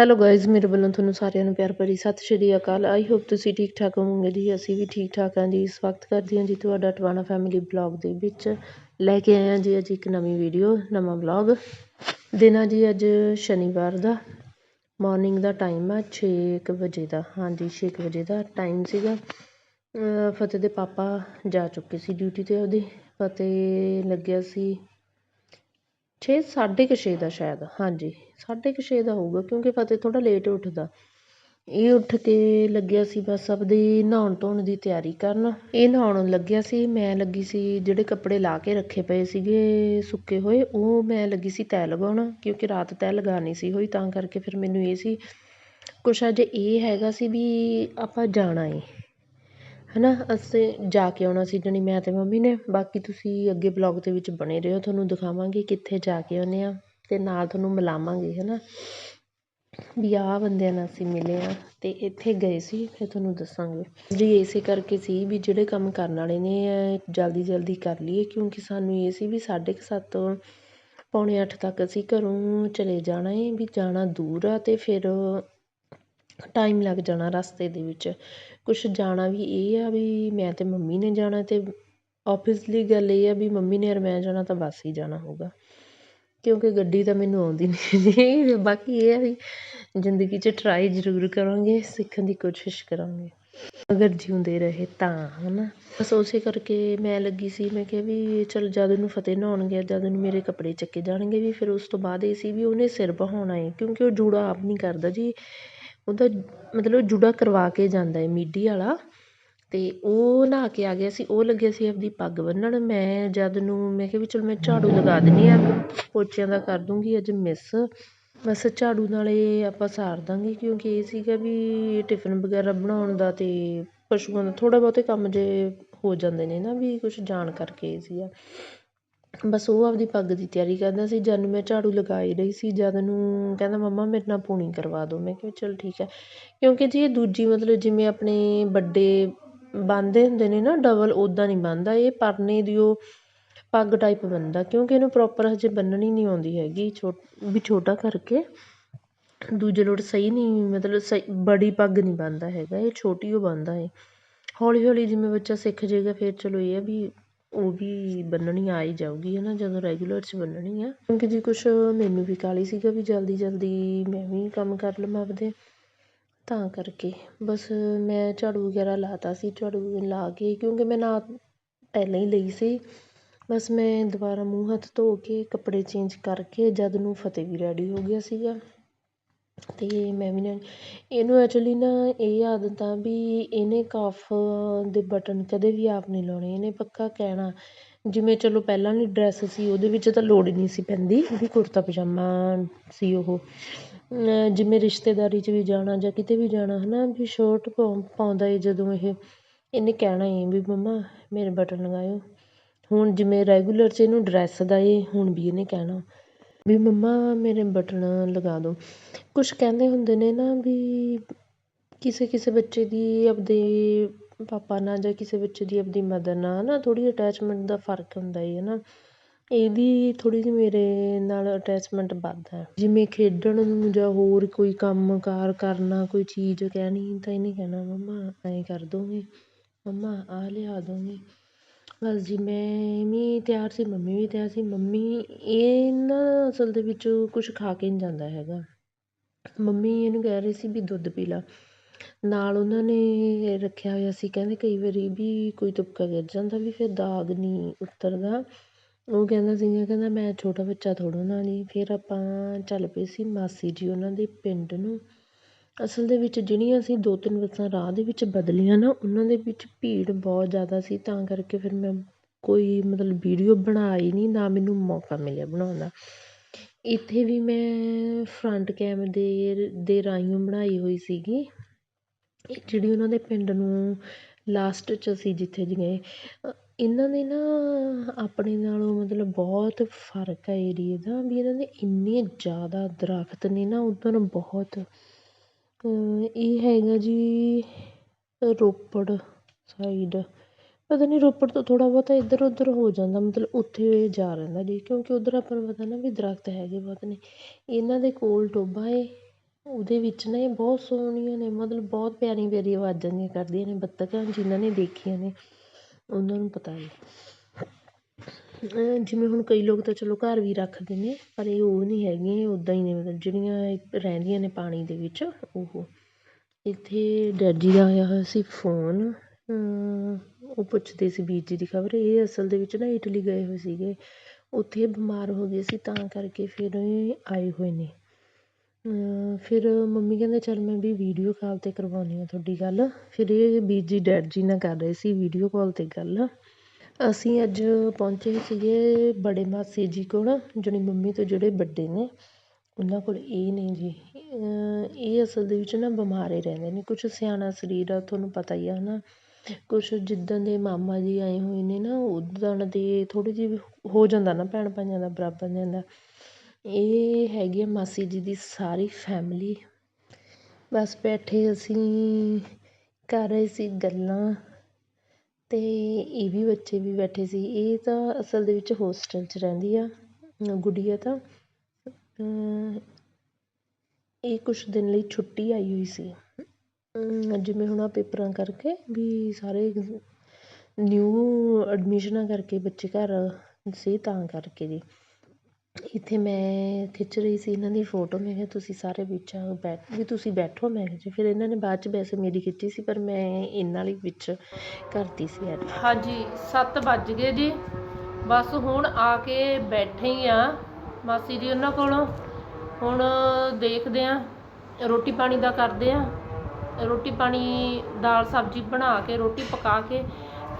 Hello guys ਮੇਰੇ ਵੱਲੋਂ ਤੁਹਾਨੂੰ ਸਾਰਿਆਂ ਨੂੰ ਪਿਆਰ ਭਰੀ ਸਤਿ ਸ਼੍ਰੀ ਅਕਾਲ। ਆਈ ਹੋਪ ਤੁਸੀਂ ਠੀਕ ਠਾਕ ਹੋਵੋਗੇ ਜੀ। ਅਸੀਂ ਵੀ ਠੀਕ ਠਾਕ ਹਾਂ ਜੀ। ਇਸ ਵਕਤ ਕਰਦੀ ਹਾਂ ਜੀ ਤੁਹਾਡਾ ਟਵਾਣਾ ਫੈਮਿਲੀ ਬਲੌਗ ਦੇ ਵਿੱਚ। ਲੈ ਕੇ ਆਏ ਹਾਂ ਜੀ ਅੱਜ ਇੱਕ ਨਵੀਂ ਵੀਡੀਓ ਨਵਾਂ ਬਲੌਗ ਦਿਨ ਆ ਜੀ ਅੱਜ ਸ਼ਨੀਵਾਰ ਦਾ। ਮਾਰਨਿੰਗ ਦਾ ਟਾਈਮ ਆ 6 ਵਜੇ ਦਾ। ਹਾਂਜੀ 6 ਵਜੇ ਦਾ ਟਾਈਮ ਸੀਗਾ। ਫਤਿਹ ਦੇ ਪਾਪਾ ਜਾ ਚੁੱਕੇ ਸੀ ਡਿਊਟੀ ਤੇ ਉਹਦੀ। ਫਤਿਹ ਲੱਗਿਆ ਸੀ ਛੇ, ਸਾਢੇ ਕੁ ਛੇ ਦਾ ਸ਼ਾਇਦ। ਹਾਂਜੀ, ਸਾਢੇ ਕੁ ਛੇ ਦਾ ਹੋਊਗਾ, ਕਿਉਂਕਿ ਫਤਿਹ ਥੋੜ੍ਹਾ ਲੇਟ ਉੱਠਦਾ। ਇਹ ਉੱਠ ਕੇ ਲੱਗਿਆ ਸੀ ਬਸ ਆਪਦੀ ਨਹਾਉਣ ਧੋਣ ਦੀ ਤਿਆਰੀ ਕਰਨ। ਇਹ ਨਹਾਉਣ ਲੱਗਿਆ ਸੀ, ਮੈਂ ਲੱਗੀ ਸੀ ਜਿਹੜੇ ਕੱਪੜੇ ਲਾ ਕੇ ਰੱਖੇ ਪਏ ਸੀਗੇ ਸੁੱਕੇ ਹੋਏ, ਉਹ ਮੈਂ ਲੱਗੀ ਸੀ ਤੈਅ ਲਗਾਉਣ, ਕਿਉਂਕਿ ਰਾਤ ਤੈਅ ਲਗਾ ਨਹੀਂ ਸੀ ਹੋਈ, ਤਾਂ ਕਰਕੇ ਫਿਰ ਮੈਨੂੰ ਇਹ ਸੀ, ਕੁਛ ਅੱਜ ਇਹ ਹੈਗਾ ਸੀ ਵੀ ਆਪਾਂ ਜਾਣਾ ਹੈ ਨਾ ਅਸੀਂ ਜਾ ਕੇ ਆਉਣਾ ਸੀ ਜਾਣੀ, ਮੈਂ ਤੇ ਮੰਮੀ ਨੇ। ਬਾਕੀ ਤੁਸੀਂ ਅੱਗੇ ਬਲੋਗ ਦੇ ਵਿੱਚ ਬਣੇ ਰਹੋ, ਤੁਹਾਨੂੰ ਦਿਖਾਵਾਂਗੇ ਕਿੱਥੇ ਜਾ ਕੇ ਆਉਂਦੇ ਹਾਂ ਅਤੇ ਨਾਲ ਤੁਹਾਨੂੰ ਮਿਲਾਵਾਂਗੇ ਹੈ ਨਾ ਵੀ ਆਹ ਬੰਦਿਆਂ ਨਾਲ ਅਸੀਂ ਮਿਲੇ ਹਾਂ ਅਤੇ ਇੱਥੇ ਗਏ ਸੀ, ਫਿਰ ਤੁਹਾਨੂੰ ਦੱਸਾਂਗੇ। ਜੀ, ਇਸੇ ਕਰਕੇ ਸੀ ਵੀ ਜਿਹੜੇ ਕੰਮ ਕਰਨ ਵਾਲੇ ਨੇ ਜਲਦੀ ਜਲਦੀ ਕਰ ਲਈਏ, ਕਿਉਂਕਿ ਸਾਨੂੰ ਇਹ ਸੀ ਵੀ ਸਾਢੇ ਕੁ ਸੱਤ ਪੌਣੇ ਅੱਠ ਤੱਕ ਅਸੀਂ ਘਰੋਂ ਚਲੇ ਜਾਣਾ ਏ, ਵੀ ਜਾਣਾ ਦੂਰ ਆ ਅਤੇ ਫਿਰ ਟਾਈਮ ਲੱਗ ਜਾਣਾ ਰਸਤੇ ਦੇ ਵਿੱਚ। ਕੁਛ ਜਾਣਾ ਵੀ ਇਹ ਆ ਵੀ ਮੈਂ ਤੇ ਮੰਮੀ ਨੇ ਜਾਣਾ ਤੇ ਓਬਵੀਅਸਲੀ ਗੱਲ ਇਹ ਆ ਵੀ ਮੰਮੀ ਨੇ ਔਰ ਮੈਂ ਜਾਣਾ ਤਾਂ ਬੱਸ ਹੀ ਜਾਣਾ ਹੋਊਗਾ। ਕਿਉਂਕਿ ਗੱਡੀ ਤਾਂ ਮੈਨੂੰ ਆਉਂਦੀ ਨਹੀਂ। ਜੀ ਬਾਕੀ ਇਹ ਆ ਵੀ ਜ਼ਿੰਦਗੀ 'ਚ ਟਰਾਈ ਜ਼ਰੂਰ ਕਰਾਂਗੇ, ਸਿੱਖਣ ਦੀ ਕੋਸ਼ਿਸ਼ ਕਰਾਂਗੇ। ਅਗਰ ਜਿਉਂਦੇ ਰਹੇ ਤਾਂ ਹੈ ਨਾ ਬਸ ਉਸੇ ਕਰਕੇ ਮੈਂ ਲੱਗੀ ਸੀ, ਮੈਂ ਕਿਹਾ ਵੀ ਚਲ ਜਦ ਨੂੰ ਫਤਿਹ ਨਹਾਉਣ ਗਿਆ ਜਦ ਨੂੰ ਮੇਰੇ ਕੱਪੜੇ ਚੱਕੇ ਜਾਣਗੇ ਵੀ, ਫਿਰ ਉਸ ਤੋਂ ਬਾਅਦ ਇਹ ਸੀ ਵੀ ਉਹਨੇ ਸਿਰ ਬਹਾਉਣਾ ਹੈ ਕਿਉਂਕਿ ਉਹ ਜੂੜਾ ਆਪ ਨਹੀਂ ਕਰਦਾ ਜੀ। ਉਹਦਾ ਮਤਲਬ ਜੂੜਾ ਕਰਵਾ ਕੇ ਜਾਂਦਾ ਹੈ ਮੀਡੀ ਵਾਲਾ ਅਤੇ ਉਹ ਨਹਾ ਕੇ ਆ ਗਿਆ ਸੀ, ਉਹ ਲੱਗਿਆ ਸੀ ਆਪਦੀ ਪੱਗ ਬੰਨ੍ਹਣ। ਮੈਂ ਜਦ ਨੂੰ, ਮੈਂ ਕਿਹਾ ਵੀ ਚਲੋ ਮੈਂ ਝਾੜੂ ਲਗਾ ਦਿੰਦੀ ਹਾਂ, ਪੋਚਿਆਂ ਦਾ ਕਰ ਦੂੰਗੀ, ਅੱਜ ਮਿਸ ਬਸ ਝਾੜੂ ਨਾਲੇ ਆਪਾਂ ਸਾਰ ਦਾਂਗੇ, ਕਿਉਂਕਿ ਇਹ ਸੀਗਾ ਵੀ ਟਿਫਨ ਵਗੈਰਾ ਬਣਾਉਣ ਦਾ ਅਤੇ ਪਸ਼ੂਆਂ ਦਾ ਥੋੜ੍ਹਾ ਬਹੁਤੇ ਕੰਮ ਜੇ ਹੋ ਜਾਂਦੇ ਨੇ ਨਾ, ਵੀ ਕੁਛ ਜਾਣ ਕਰਕੇ ਇਹ ਸੀਗਾ। ਬਸ ਉਹ ਆਪਦੀ ਪੱਗ ਦੀ ਤਿਆਰੀ ਕਰਦਾ ਸੀ, ਜਦ ਨੂੰ ਮੈਂ ਝਾੜੂ ਲਗਾ ਹੀ ਰਹੀ ਸੀ, ਜਦ ਨੂੰ ਕਹਿੰਦਾ, ਮੰਮਾ, ਮੇਰੇ ਨਾਲ ਪੂਣੀ ਕਰਵਾ ਦਿਓ। ਮੈਂ ਕਿਹਾ, ਚਲ ਠੀਕ ਹੈ। ਕਿਉਂਕਿ ਜੀ ਇਹ ਦੂਜੀ ਮਤਲਬ ਜਿਵੇਂ ਆਪਣੇ ਵੱਡੇ ਬੰਨ੍ਹਦੇ ਹੁੰਦੇ ਨੇ ਨਾ, ਡਬਲ ਉੱਦਾਂ ਨਹੀਂ ਬੰਨ੍ਹਦਾ ਇਹ, ਪਰਨੇ ਦੀ ਉਹ ਪੱਗ ਟਾਈਪ ਬੰਨ੍ਹਦਾ, ਕਿਉਂਕਿ ਇਹਨੂੰ ਪ੍ਰੋਪਰ ਹਜੇ ਬੰਨ੍ਹਣੀ ਨਹੀਂ ਆਉਂਦੀ ਹੈਗੀ, ਛੋ, ਵੀ ਛੋਟਾ ਕਰਕੇ। ਦੂਜੇ ਲੋਟ ਸਹੀ ਨਹੀਂ, ਮਤਲਬ ਸਹੀ, ਬੜੀ ਪੱਗ ਨਹੀਂ ਬੰਨ੍ਹਦਾ ਹੈਗਾ, ਇਹ ਛੋਟੀ ਓ ਬੰਨ੍ਹਦਾ ਹੈ ਹੌਲੀ ਹੌਲੀ ਜਿਵੇਂ ਬੱਚਾ ਸਿੱਖ ਜਾਏਗਾ ਫਿਰ ਚਲੋ ਇਹ ਆ ਵੀ ਉਹ ਵੀ ਬੰਨਣੀ ਆ ਹੀ ਜਾਊਗੀ ਹੈ ਨਾ ਜਦੋਂ ਰੈਗੂਲਰ 'ਚ ਬੰਨ੍ਹਣੀ ਆ। ਕਿਉਂਕਿ ਜੀ ਕੁਛ ਮੈਨੂੰ ਵੀ ਕਾਹਲੀ ਸੀਗਾ ਵੀ ਜਲਦੀ ਜਲਦੀ ਮੈਂ ਵੀ ਕੰਮ ਕਰ ਲਵਾਂ ਆਪਦੇ, ਤਾਂ ਕਰਕੇ। ਬਸ ਮੈਂ ਝਾੜੂ ਵਗੈਰਾ ਲਾਤਾ ਸੀ, ਝਾੜੂ ਲਾ ਕੇ, ਕਿਉਂਕਿ ਮੈਂ ਨਾ ਪਹਿਲਾਂ ਹੀ ਲਈ ਸੀ। ਬਸ ਮੈਂ ਦੁਬਾਰਾ ਮੂੰਹ ਹੱਥ ਧੋ ਕੇ ਕੱਪੜੇ ਚੇਂਜ ਕਰਕੇ ਜਦ ਨੂੰ ਫਤਿਹ ਵੀ ਰੈਡੀ ਹੋ ਗਿਆ ਸੀਗਾ। ਅਤੇ ਮੈਂ ਵੀ ਨਾ, ਇਹਨੂੰ ਐਕਚੁਲੀ ਨਾ ਇਹ ਆਦਤ ਆ ਵੀ ਇਹਨੇ ਕਫ ਦੇ ਬਟਨ ਕਦੇ ਵੀ ਆਪ ਨਹੀਂ ਲਾਉਣੇ, ਇਹਨੇ ਪੱਕਾ ਕਹਿਣਾ। ਜਿਵੇਂ ਚਲੋ ਪਹਿਲਾਂ ਵਾਲੀ ਡਰੈਸ ਸੀ, ਉਹਦੇ ਵਿੱਚ ਤਾਂ ਲੋੜ ਹੀ ਨਹੀਂ ਸੀ ਪੈਂਦੀ ਵੀ ਕੁੜਤਾ ਪਜਾਮਾ ਸੀ ਉਹ। ਜਿਵੇਂ ਰਿਸ਼ਤੇਦਾਰੀ 'ਚ ਵੀ ਜਾਣਾ ਜਾਂ ਕਿਤੇ ਵੀ ਜਾਣਾ ਹੈ ਨਾ ਵੀ ਸ਼ਰਟ ਪਾਉਂਦਾ ਏ ਜਦੋਂ ਇਹ, ਇਹਨੇ ਕਹਿਣਾ ਏ ਵੀ ਮੰਮਾ, ਮੇਰੇ ਬਟਨ ਲਗਾਇਓ। ਹੁਣ ਜਿਵੇਂ ਰੈਗੂਲਰ 'ਚ ਇਹਨੂੰ ਡਰੈਸ ਦਾ ਏ, ਹੁਣ ਵੀ ਇਹਨੇ ਕਹਿਣਾ। ਵੀ ਮੰਮਾ, ਮੇਰੇ ਬਟਨ ਲਗਾ ਦਿਓ ਕੁਛ ਕਹਿੰਦੇ ਹੁੰਦੇ ਨੇ ਨਾ ਵੀ ਕਿਸੇ ਕਿਸੇ ਬੱਚੇ ਦੀ ਆਪਦੇ ਪਾਪਾ ਨਾਲ ਜਾਂ ਕਿਸੇ ਬੱਚੇ ਦੀ ਆਪਦੀ ਮਦਰ ਨਾਲ ਨਾ ਥੋੜ੍ਹੀ ਅਟੈਚਮੈਂਟ ਦਾ ਫ਼ਰਕ ਹੁੰਦਾ ਹੈ ਨਾ। ਇਹਦੀ ਥੋੜ੍ਹੀ ਜਿਹੀ ਮੇਰੇ ਨਾਲ ਅਟੈਚਮੈਂਟ ਵੱਧ ਹੈ। ਜਿਵੇਂ ਖੇਡਣ ਨੂੰ ਜਾਂ ਹੋਰ ਕੋਈ ਕੰਮ ਕਾਰ ਕਰਨਾ, ਕੋਈ ਚੀਜ਼ ਕਹਿਣੀ ਤਾਂ ਇਹਨੇ ਕਹਿਣਾ, ਮੰਮਾ, ਐਂ ਕਰ ਦੋਗੇ। ਮੰਮਾ, ਆਹ ਲਿਆ ਦੋਗੇ। ਬਸ ਜੀ, ਮੈਂ ਵੀ ਤਿਆਰ ਸੀ, ਮੰਮੀ ਵੀ ਤਿਆਰ ਸੀ। ਮੰਮੀ, ਇਹ ਨਾ ਅਸਲ ਦੇ ਵਿੱਚ ਕੁਛ ਖਾ ਕੇ ਨਹੀਂ ਜਾਂਦਾ ਹੈਗਾ। ਮੰਮੀ ਇਹਨੂੰ ਕਹਿ ਰਹੀ ਸੀ ਵੀ ਦੁੱਧ ਪੀ ਲਾ। ਨਾਲ ਉਹਨਾਂ ਨੇ ਰੱਖਿਆ ਹੋਇਆ ਸੀ, ਕਹਿੰਦੇ ਕਈ ਵਾਰੀ ਵੀ ਕੋਈ ਤੁਪਕਾ ਗਿਰ ਜਾਂਦਾ ਵੀ ਫਿਰ ਦਾਗ ਨਹੀਂ ਉਤਰਦਾ। ਉਹ ਕਹਿੰਦਾ ਸੀਗਾ, ਕਹਿੰਦਾ ਮੈਂ ਛੋਟਾ ਬੱਚਾ ਥੋੜ੍ਹਾ ਨਾ ਜੀ ਫਿਰ ਆਪਾਂ ਚੱਲ ਪਏ ਸੀ ਮਾਸੀ ਜੀ ਉਹਨਾਂ ਦੇ ਪਿੰਡ ਨੂੰ। ਅਸਲ ਦੇ ਵਿੱਚ ਜਿਹੜੀਆਂ ਅਸੀਂ ਦੋ ਤਿੰਨ ਬੱਸਾਂ ਰਾਹ ਦੇ ਵਿੱਚ ਬਦਲੀਆਂ ਨਾ, ਉਹਨਾਂ ਦੇ ਵਿੱਚ ਭੀੜ ਬਹੁਤ ਜ਼ਿਆਦਾ ਸੀ, ਤਾਂ ਕਰਕੇ ਫਿਰ ਮੈਂ ਕੋਈ ਮਤਲਬ ਵੀਡੀਓ ਬਣਾਈ ਨਹੀਂ, ਨਾ ਮੈਨੂੰ ਮੌਕਾ ਮਿਲਿਆ ਬਣਾਉਣ ਦਾ। ਇੱਥੇ ਵੀ ਮੈਂ ਫਰੰਟ ਕੈਮ ਦੇ ਦੇ ਰਾਹੀਂ ਬਣਾਈ ਹੋਈ ਸੀਗੀ। ਜਿਹੜੀ ਉਹਨਾਂ ਦੇ ਪਿੰਡ ਨੂੰ ਲਾਸਟ 'ਚ ਅਸੀਂ ਜਿੱਥੇ ਗਏ, ਇਹਨਾਂ ਦੇ ਨਾ ਆਪਣੇ ਨਾਲੋਂ ਮਤਲਬ ਬਹੁਤ ਫ਼ਰਕ ਹੈ ਏਰੀਏ ਦਾ, ਵੀ ਇਹਨਾਂ ਦੇ ਇੰਨੇ ਜ਼ਿਆਦਾ ਦਰਖਤ ਨੇ ਨਾ, ਉੱਧਰ ਬਹੁਤ ਇਹ ਹੈਗਾ ਜੀ ਰੋਪੜ ਸਾਈਡ ਪਤਾ ਨਹੀਂ ਰੋਪੜ ਤੋਂ ਥੋੜ੍ਹਾ ਬਹੁਤਾ ਇੱਧਰ ਉੱਧਰ ਹੋ ਜਾਂਦਾ, ਮਤਲਬ ਉੱਥੇ ਜਾ ਰਹਿੰਦਾ ਜੀ, ਕਿਉਂਕਿ ਉੱਧਰ ਆਪਾਂ ਨੂੰ ਪਤਾ ਨਾ ਵੀ ਦਰੱਖਤ ਹੈਗੇ ਬਹੁਤ ਨੇ। ਇਹਨਾਂ ਦੇ ਕੋਲ ਟੋਭਾ ਏ, ਉਹਦੇ ਵਿੱਚ ਨਾ ਇਹ ਬਹੁਤ ਸੋਹਣੀਆਂ ਨੇ, ਮਤਲਬ ਬਹੁਤ ਪਿਆਰੀਆਂ ਪਿਆਰੀਆਂ ਆਵਾਜ਼ਾਂ ਜਿਹੀਆਂ ਕਰਦੀਆਂ ਨੇ ਬੱਤਖਾਂ ਜਿਨ੍ਹਾਂ ਨੇ ਦੇਖੀਆਂ ਨੇ, ਉਹਨਾਂ ਨੂੰ ਪਤਾ ਹੈ ਜਿਵੇਂ ਹੁਣ ਕਈ ਲੋਕ ਤਾਂ ਚਲੋ ਘਰ ਵੀ ਰੱਖਦੇ ਨੇ, ਪਰ ਇਹ ਉਹ ਨਹੀਂ ਹੈਗੀਆਂ ਉੱਦਾਂ ਹੀ ਨੇ, ਮਤਲਬ ਜਿਹੜੀਆਂ ਰਹਿੰਦੀਆਂ ਨੇ ਪਾਣੀ ਦੇ ਵਿੱਚ, ਉਹ। ਇੱਥੇ ਡੈਡ ਜੀ ਦਾ ਆਇਆ ਹੋਇਆ ਸੀ ਫੋਨ ਉਹ ਪੁੱਛਦੇ ਸੀ ਵੀਰ ਜੀ ਦੀ ਖਬਰ, ਇਹ ਅਸਲ ਦੇ ਵਿੱਚ ਨਾ ਇਟਲੀ ਗਏ ਹੋਏ ਸੀਗੇ, ਉੱਥੇ ਬਿਮਾਰ ਹੋ ਗਏ ਸੀ, ਤਾਂ ਕਰਕੇ ਫਿਰ ਇਹ ਆਏ ਹੋਏ ਨੇ। ਫਿਰ ਮੰਮੀ ਕਹਿੰਦੇ, ਚੱਲ ਮੈਂ ਵੀ ਵੀਡੀਓ ਕਾਲ 'ਤੇ ਕਰਵਾਉਂਦੀ ਹਾਂ ਤੁਹਾਡੀ ਗੱਲ। ਫਿਰ ਇਹ ਵੀਰ ਜੀ ਡੈਡ ਜੀ ਨਾਲ ਕਰ ਰਹੇ ਸੀ ਵੀਡੀਓ ਕਾਲ 'ਤੇ ਗੱਲ। ਅਸੀਂ ਅੱਜ ਪਹੁੰਚੇ ਸੀਗੇ ਬੜੇ ਮਾਸੀ ਜੀ ਕੋਲ, ਜਾਣੀ ਮੰਮੀ ਤੋਂ ਜਿਹੜੇ ਵੱਡੇ ਨੇ, ਉਹਨਾਂ ਕੋਲ। ਇਹ ਨੇ ਜੀ ਇਹ ਅਸਲ ਦੇ ਵਿੱਚ ਨਾ ਬਿਮਾਰ ਹੀ ਰਹਿੰਦੇ ਨੇ। ਕੁਛ ਸਿਆਣਾ ਸਰੀਰ ਆ, ਤੁਹਾਨੂੰ ਪਤਾ ਹੀ ਆ ਹੈ ਨਾ ਕੁਛ ਜਿੱਦਾਂ ਦੇ ਮਾਮਾ ਜੀ ਆਏ ਹੋਏ ਨੇ ਨਾ, ਉੱਦਾਂ ਦੇ ਥੋੜ੍ਹੀ ਜਿਹੀ ਹੋ ਜਾਂਦਾ ਨਾ, ਭੈਣ ਭਾਈਆਂ ਦਾ ਬਰਾਬਰ ਦਾ। ਇਹ ਹੈਗੀ ਆ ਮਾਸੀ ਜੀ ਦੀ ਸਾਰੀ ਫੈਮਿਲੀ ਬਸ ਬੈਠੇ ਅਸੀਂ, ਕਰ ਰਹੇ ਸੀ ਗੱਲਾਂ। ਅਤੇ ਇਹ ਵੀ ਬੱਚੇ ਵੀ ਬੈਠੇ ਸੀ। ਇਹ ਤਾਂ ਅਸਲ ਦੇ ਵਿੱਚ ਹੋਸਟਲ 'ਚ ਰਹਿੰਦੀ ਆ ਗੁੜੀਆ ਤਾਂ। ਇਹ ਕੁਛ ਦਿਨ ਲਈ ਛੁੱਟੀ ਆਈ ਹੋਈ ਸੀ। ਜਿਵੇਂ ਹੁਣ ਆ ਪੇਪਰਾਂ ਕਰਕੇ ਵੀ ਸਾਰੇ ਨਿਊ ਐਡਮਿਸ਼ਨਾਂ ਕਰਕੇ ਬੱਚੇ ਘਰ ਸੀ ਤਾਂ ਕਰਕੇ ਜੀ। ਇੱਥੇ ਮੈਂ ਖਿੱਚ ਰਹੀ ਸੀ ਇਹਨਾਂ ਦੀ ਫੋਟੋ ਮੈਂ ਕਿਹਾ ਤੁਸੀਂ ਸਾਰੇ ਵਿੱਚ ਬੈਠ, ਵੀ ਤੁਸੀਂ ਬੈਠੋ, ਮੈਂ ਕਿਹਾ ਜੀ, ਫਿਰ ਇਹਨਾਂ ਨੇ ਬਾਅਦ 'ਚ ਵੈਸੇ ਮੇਰੀ ਖਿੱਚੀ ਸੀ, ਪਰ ਮੈਂ ਇਹਨਾਂ ਲਈ ਵਿੱਚ ਕਰਤੀ ਸੀ ਐਡ ਹਾਂਜੀ 7 ਵੱਜ ਗਏ ਜੀ। ਬਸ ਹੁਣ ਆ ਕੇ ਬੈਠੇ ਹੀ ਆ ਮਾਸੀ ਜੀ ਉਹਨਾਂ ਕੋਲੋਂ। ਹੁਣ ਦੇਖਦੇ ਆ, ਰੋਟੀ ਪਾਣੀ ਦਾ ਕਰਦੇ ਆ। ਰੋਟੀ ਪਾਣੀ, ਦਾਲ ਸਬਜ਼ੀ ਬਣਾ ਕੇ, ਰੋਟੀ ਪਕਾ ਕੇ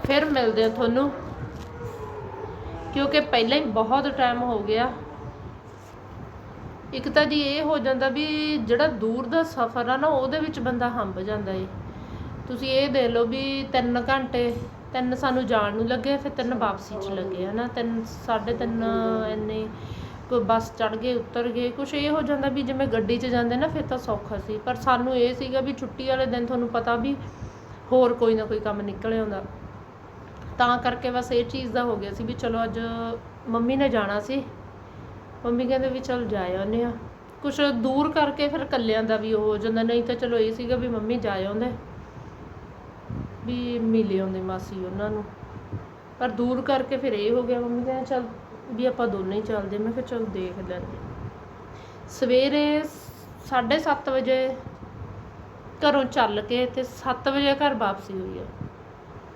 ਫਿਰ ਮਿਲਦੇ ਆ ਤੁਹਾਨੂੰ। ਕਿਉਂਕਿ ਪਹਿਲਾਂ ਹੀ ਬਹੁਤ ਟਾਈਮ ਹੋ ਗਿਆ। ਇੱਕ ਤਾਂ ਜੀ ਇਹ ਹੋ ਜਾਂਦਾ ਵੀ ਜਿਹੜਾ ਦੂਰ ਦਾ ਸਫ਼ਰ ਆ ਨਾ, ਉਹਦੇ ਵਿੱਚ ਬੰਦਾ ਹੰਬ ਜਾਂਦਾ ਏ। ਤੁਸੀਂ ਇਹ ਦੇ ਲਓ ਵੀ 3 ਘੰਟੇ, ਤਿੰਨ ਸਾਨੂੰ ਜਾਣ ਨੂੰ ਲੱਗੇ ਫਿਰ ਤਿੰਨ ਵਾਪਸੀ 'ਚ ਲੱਗੇ ਹਨਾ? ਤਿੰਨ, ਸਾਢੇ ਤਿੰਨ ਇੰਨੇ ਕੋਈ ਬੱਸ ਚੜ ਗਏ, ਉਤਰ ਗਏ, ਕੁਛ ਇਹ ਹੋ ਜਾਂਦਾ ਵੀ ਜਿਵੇਂ ਗੱਡੀ 'ਚ ਜਾਂਦੇ ਨਾ, ਫਿਰ ਤਾਂ ਸੌਖਾ ਸੀ। ਪਰ ਸਾਨੂੰ ਇਹ ਸੀਗਾ ਵੀ ਛੁੱਟੀ ਵਾਲੇ ਦਿਨ ਤੁਹਾਨੂੰ ਪਤਾ ਵੀ ਹੋਰ ਕੋਈ ਨਾ ਕੋਈ ਕੰਮ ਨਿਕਲ ਆਉਂਦਾ। ਤਾਂ ਕਰਕੇ ਬਸ ਇਹ ਚੀਜ਼ ਦਾ ਹੋ ਗਿਆ ਸੀ ਵੀ ਚਲੋ ਅੱਜ ਮੰਮੀ ਨੇ ਜਾਣਾ ਸੀ। ਮੰਮੀ ਕਹਿੰਦੇ ਵੀ ਚਲ ਜਾ ਆਉਂਦੇ ਆ ਕੁਛ ਦੂਰ ਕਰਕੇ ਫਿਰ ਕੱਲਿਆਂ ਦਾ ਵੀ ਉਹ ਹੋ ਜਾਂਦਾ, ਨਹੀਂ ਤਾਂ ਚਲੋ ਇਹ ਸੀਗਾ ਵੀ ਮੰਮੀ ਜਾ ਆਉਂਦੇ। ਵੀ ਮਿਲੇ ਆਉਂਦੇ ਮਾਸੀ ਉਹਨਾਂ ਨੂੰ। ਪਰ ਦੂਰ ਕਰਕੇ ਫਿਰ ਇਹ ਹੋ ਗਿਆ ਮੰਮੀ ਕਹਿੰਦੇ ਚਲ ਵੀ ਆਪਾਂ ਦੋਨੇ ਹੀ ਚੱਲਦੇ, ਮੈਂ ਕਿਹਾ ਚਲ ਦੇਖ ਲੈਂਦੇ ਸਵੇਰੇ 7:30 ਵਜੇ ਘਰੋਂ ਚੱਲ ਕੇ ਤੇ 7 ਵਜੇ ਘਰ ਵਾਪਸੀ ਹੋਈ ਆ।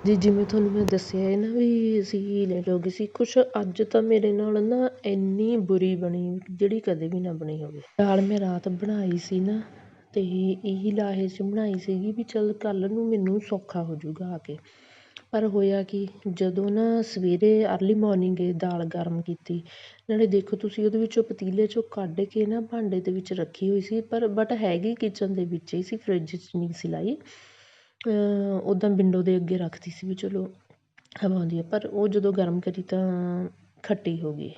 ਜੀ, ਜਿਵੇਂ ਤੁਹਾਨੂੰ ਮੈਂ ਦੱਸਿਆ ਹੈ ਨਾ ਵੀ ਅਸੀਂ ਲੈ ਲਓ ਸੀ, ਕੁਛ ਅੱਜ ਤਾਂ ਮੇਰੇ ਨਾਲ ਨਾ ਇੰਨੀ ਬੁਰੀ ਬਣੀ, ਜਿਹੜੀ ਕਦੇ ਵੀ ਨਾ ਬਣੀ ਹੋਵੇ। ਦਾਲ ਮੈਂ ਰਾਤ ਬਣਾਈ ਸੀ ਨਾ ਅਤੇ ਇਹੀ ਲਾਹੇ 'ਚ ਬਣਾਈ ਸੀਗੀ ਵੀ ਚੱਲ ਕੱਲ੍ਹ ਨੂੰ ਮੈਨੂੰ ਸੌਖਾ ਹੋ ਜਾਊਗਾ ਆ ਕੇ। ਪਰ ਹੋਇਆ ਕੀ, ਜਦੋਂ ਨਾ ਸਵੇਰੇ ਅਰਲੀ ਮੋਰਨਿੰਗ ਇਹ ਦਾਲ ਗਰਮ ਕੀਤੀ, ਨਾਲੇ ਦੇਖੋ ਤੁਸੀਂ ਉਹਦੇ ਵਿੱਚੋਂ ਪਤੀਲੇ 'ਚੋਂ ਕੱਢ ਕੇ ਨਾ ਭਾਂਡੇ ਦੇ ਵਿੱਚ ਰੱਖੀ ਹੋਈ ਸੀ, ਪਰ ਬਟ ਹੈਗੀ ਕਿਚਨ ਦੇ ਵਿੱਚ ਹੀ ਸੀ ਫਰਿੱਜ 'ਚ ਨਹੀਂ ਸੀ ਲਾਈ। ਉੱਦਾਂ ਵਿੰਡੋ ਦੇ ਅੱਗੇ ਰੱਖਤੀ ਸੀ ਵੀ ਚਲੋ ਹਵਾ ਆਉਂਦੀ ਹੈ ਪਰ ਉਹ ਜਦੋਂ ਗਰਮ ਕਰੀ ਤਾਂ ਖੱਟੀ ਹੋ ਗਈ।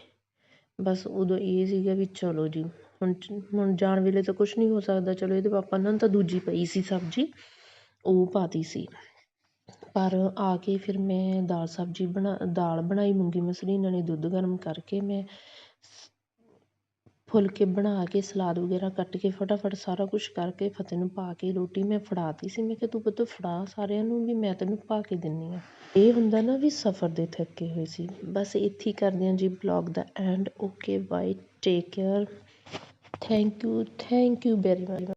ਬਸ ਉਦੋਂ ਇਹ ਸੀਗਾ ਵੀ ਚਲੋ ਜੀ, ਹੁਣ ਹੁਣ ਜਾਣ ਵੇਲੇ ਤਾਂ ਕੁਛ ਨਹੀਂ ਹੋ ਸਕਦਾ, ਚਲੋ ਇਹਦੇ ਪਾਪਾ ਨਾਲ ਤਾਂ ਦੂਜੀ ਪਈ ਸੀ ਸਬਜ਼ੀ, ਉਹ ਪਾਤੀ ਸੀ। ਪਰ ਆ ਕੇ ਫਿਰ ਮੈਂ ਦਾਲ ਸਬਜ਼ੀ ਬਣਾ, ਦਾਲ ਬਣਾਈ ਮੂੰਗੀ ਮਸਰੀ ਇਹਨਾਂ ਨੇ ਦੁੱਧ ਗਰਮ ਕਰਕੇ ਮੈਂ ਫੁਲਕੇ ਬਣਾ ਕੇ, ਸਲਾਦ ਵਗੈਰਾ ਕੱਟ ਕੇ, ਫਟਾਫਟ ਸਾਰਾ ਕੁਛ ਕਰਕੇ ਫਤਿਹ ਨੂੰ ਪਾ ਕੇ ਰੋਟੀ ਮੈਂ ਫੜਾ ਤੀ ਸੀ। ਮੈਂ ਕਿਹਾ, ਤੂੰ ਪੁੱਤ ਫੜਾ ਸਾਰਿਆਂ ਨੂੰ ਵੀ ਮੈਂ ਤੈਨੂੰ ਪਾ ਕੇ ਦਿੰਦੀ ਹਾਂ ਇਹ ਹੁੰਦਾ ਨਾ ਵੀ ਸਫ਼ਰ ਦੇ ਥੱਕੇ ਹੋਏ ਸੀ। ਬਸ ਇੱਥੇ ਹੀ ਕਰਦੇ ਹਾਂ ਜੀ blog the end okay bye take care thank you thank you very much